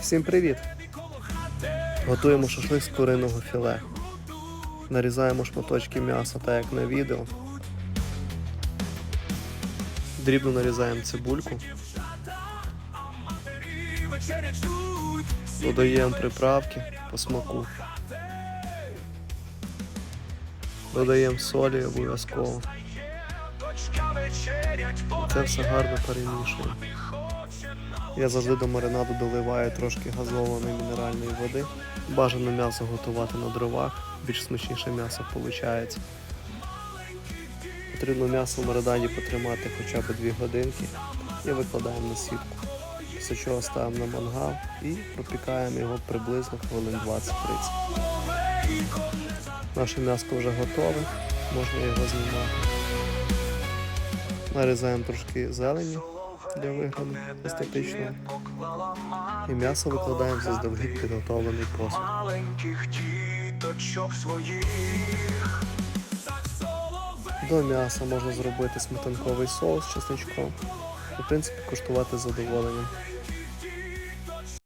Всім привіт! Готуємо шашлик з куриного філе. Нарізаємо шматочки м'яса, так як на відео. Дрібно нарізаємо цибульку. Додаємо приправки по смаку. Додаємо солі обов'язково. Це все гарно перемішуємо. Я завжди до маринаду доливаю трошки газованої мінеральної води. Бажано м'ясо готувати на дровах, більш смачніше м'ясо виходить. Потрібно м'ясо в маринаді потримати хоча б 2 годинки і викладаємо на сітку. Після чого ставимо на мангал і пропікаємо його приблизно хвилин 20-30. Наше м'ясо вже готове, можна його знімати. Нарізаємо трошки зелені для вигляду естетичного. І м'ясо викладаємо за заздалегідь підготовлений посуд. До м'яса можна зробити сметанковий соус з чесничком. В принципі, куштувати з задоволенням.